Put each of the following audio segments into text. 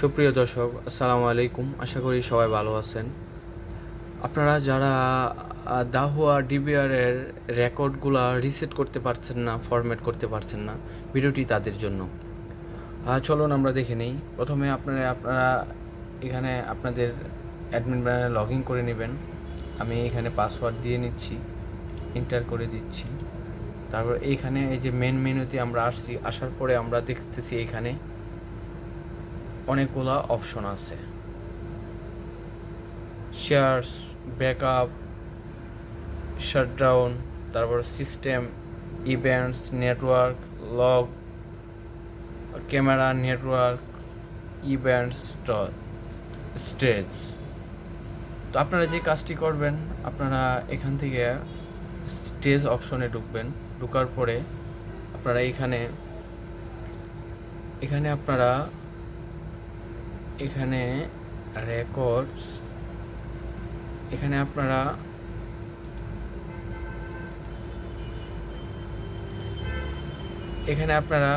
সুপ্রিয় দর্শক, আসসালামু আলাইকুম। আশা করি সবাই ভালো আছেন। আপনারা যারা দাহুয়া ডিবিআর এর রেকর্ডগুলো রিসেট করতে পারছেন না, ফরম্যাট করতে পারছেন না, ভিডিওটি তাদের জন্য। চলুন আমরা দেখে নেই। প্রথমে আপনারা আপনারা এখানে আপনাদের অ্যাডমিন ব্যানারে লগ ইন করে নেবেন। আমি এখানে পাসওয়ার্ড দিয়ে নিচ্ছি এন্টার করে দিচ্ছি। তারপর এইখানে এই যে মেন মেনুতে আমরা আসছি, আসার পরে আমরা দেখতেছি এখানে অনেকগুলো অপশন আছে। শেয়ারস ব্যাকআপ শাটডাউন তারপর system events network log camera network events stage তো আপনারা যে কাজটি করবেন, আপনারা এখান থেকে স্টেজ অপশনে ঢুকবেন। ঢোকার পরে আপনারা এখানে এখানে আপনারা এখানে রেকর্ডস এখানে আপনারা এখানে আপনারা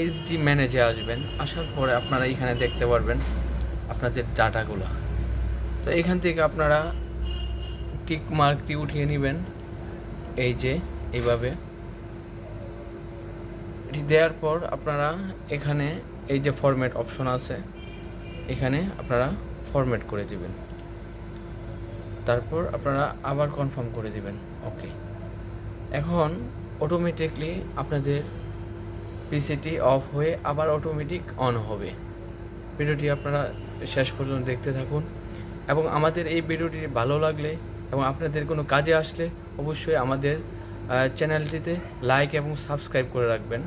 এইচডি ম্যানেজে আসবেন, আসার পরে আপনারা এখানে দেখতে পারবেন আপনাদের ডাটাগুলো। তো এখান থেকে আপনারা টিক মার্কটি উঠিয়ে নেবেন, এই যে, এইভাবে। এটি দেওয়ার পর আপনারা এখানে এই যে ফরম্যাট অপশন আছে এখানে আপনারা ফরম্যাট করে দিবেন। তারপর আপনারা আবার কনফার্ম করে দিবেন। ওকে এখন অটোমেটিকলি আপনাদের পিসিটি অফ হয়ে আবার অটোমেটিক অন হবে। ভিডিওটি আপনারা শেষ পর্যন্ত দেখতে থাকুন। এবং আমাদের এই ভিডিওটি ভালো লাগলে এবং আপনাদের কোনো কাজে আসলে অবশ্যই আমাদের চ্যানেলটিতে লাইক এবং সাবস্ক্রাইব করে রাখবেন।